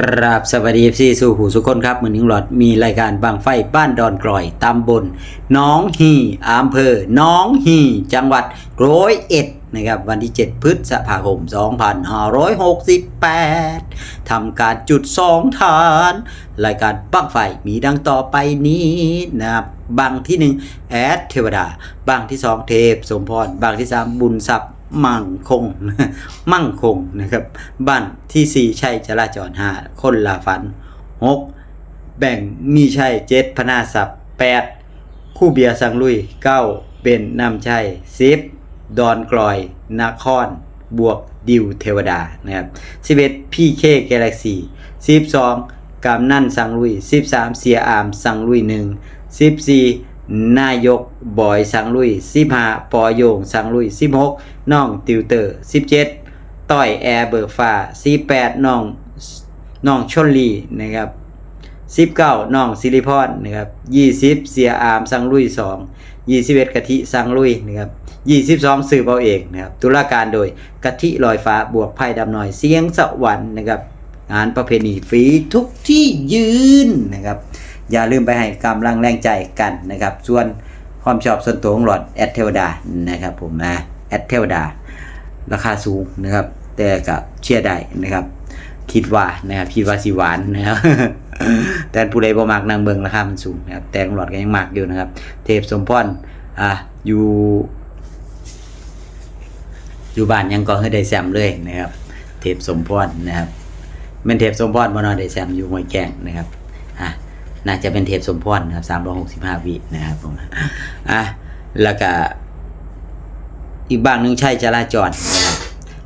กราบสวัสดีพี่สู่หูสุคนครับเหมือนนิงหลอดมีรายการบางไฟบ้านดอนกลอยตำบลน้องฮีอำเภอน้องฮีจังหวัดร้อยเอ็ดนะครับวันที่ 7 พฤษภาคม 2568 ทำการจุดสองฐาน รายการบ้างไฟมีดังต่อไปนี้นะครับบังที่ 1 แอดเทวดาบังที่ 2 เทพ สมพรบังที่ 3 บุญทรัพย์ มั่งคง มั่งคงนะครับ บ้านที่ 4 ใช่จราจร 5 คนละฝัน 6 แบ่งมีใช่เจ็ดพนาศัพท์ 8 คู่เบียร์สังลุย 9 เป็นนำชัย10ดอนกลอยนคร บวกดิวเทวดานะครับ11พี่เคกาแล็กซี่12กำนั่นสังลุย13เสียอามสังลุย1 14 นายกบอยสังลุย15ปอโยงสังลุย16น้องติวเตอร์17ต้อยแอร์เบิร์ฟ้า18น้องน้องชนลีนะครับ19น้องซิลิพอนนะครับ20เสียอามสังลุย2 21กะทิสังลุยนะครับ22สื่อเบาเอกนะครับตุลาการโดยกะทิลอยฟ้าบวกไพ่ดำหน่อยเสียงสวรรค์นะครับงานประเพณีฟรีทุกที่ยืนนะครับ อย่าลืมไปให้กำลังแรงใจกันนะครับ ส่วนความชอบส่วนตัวของหลอดแอดเทวดานะครับผมนะแอดเทวดา ราคาสูงนะครับ แต่ก็เชื่อได้นะครับ คิดว่านะครับคิดว่าสิหวานนะครับแต่ผู้ใดบ่มักนางเบิงราคามันสูงนะครับ แต่ของหลอดก็ยังมักอยู่นะครับ เทพสมพรอะอยู่อยู่บ้านยังก็ให้ได้แซมเลยนะครับ เทพสมพรนะครับเป็นเทพสมพรบ่นอนได้แซมอยู่ห้วยแกงนะครับ น่าจะเป็นเทปสมพรนะครับ365วินะครับผมอะแล้วก็อีกบางนึงใช่จราจรนะครับ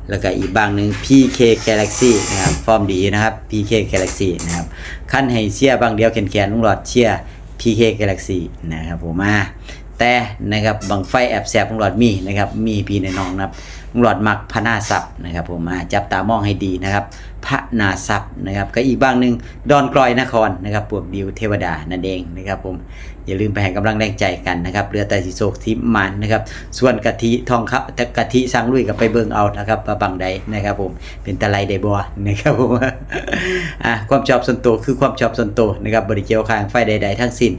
แล้วก็อีกบางหนึ่ง PK Galaxy นะครับฟอร์มดีนะครับ PK Galaxy นะครับขั้นให้เชียบางเดียวแขนแขนลุงหลอดเชียร์ PK Galaxy นะครับผมมา แต่นะครับบางไฟแอบแสบลุงหลอดมีนะครับมีพี่ในน้องนะครับลุงหลอดมักพระนาศัพท์นะครับผมมาจับตามองให้ดีนะครับพระนาศัพท์นะครับก็อีกบางหนึ่งดอนกลอยนครนะครับพวกดิวเทวดานั่นเองนะครับผมอย่าลืมไปให้กำลังแรงใจกันนะครับเรือแต่สีโศกทิมมันนะครับส่วนกะทิทองครับกะทิสังลุยกับไปเบิ่งเอานะครับมาบังใดนะครับผมเป็นตะไลไดบัวนะครับผมอะความชอบส่วนตัวคือความชอบส่วนตัวนะครับบริเกี่ยวข้างไฟใด ๆ ทั้งสิ้น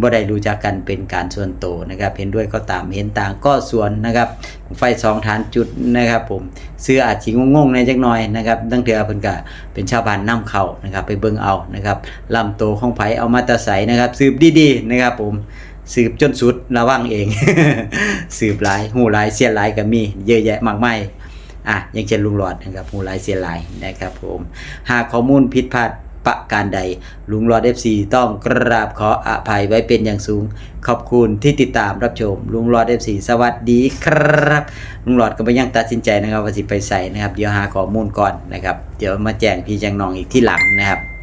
บ่ได้รู้จักกันเป็นการส่วนตัวนะครับ เห็นด้วยก็ตามเห็นต่างก็ส่วนนะครับ ไฟสองฐานจุดนะครับ ผมเสื้ออาจสิงงๆในจักหน่อยนะครับตั้งเถื่อเพิ่นก็เป็นชาวบ้านนํเข้านะครับ ไปเบิ่งเอานะครับลำโตของไผเอามาตะใสนะครับ สืบดีๆนะครับ ผมสืบจนสุดระวังเอง สืบหลายหูหลายเสียหลายก็มีเยอะแยะมากมายอะอยังเช่นลุงหลอดนะครับหูหลายเสียหลายนะครับ ผม หากข้อมูลผิดพลาด ประการใด ลุงหลอด FC ต้องกราบขออภัยไว้เป็นอย่างสูง ขอบคุณที่ติดตามรับชม ลุงหลอด FC สวัสดีครับ ลุงหลอดก็ไปยังตัดสินใจนะครับว่าสิไปใส่นะครับ เดี๋ยวหาข้อมูลก่อนนะครับ เดี๋ยวมาแจ้งพี่แจ้งน้องอีกที่หลังนะครับ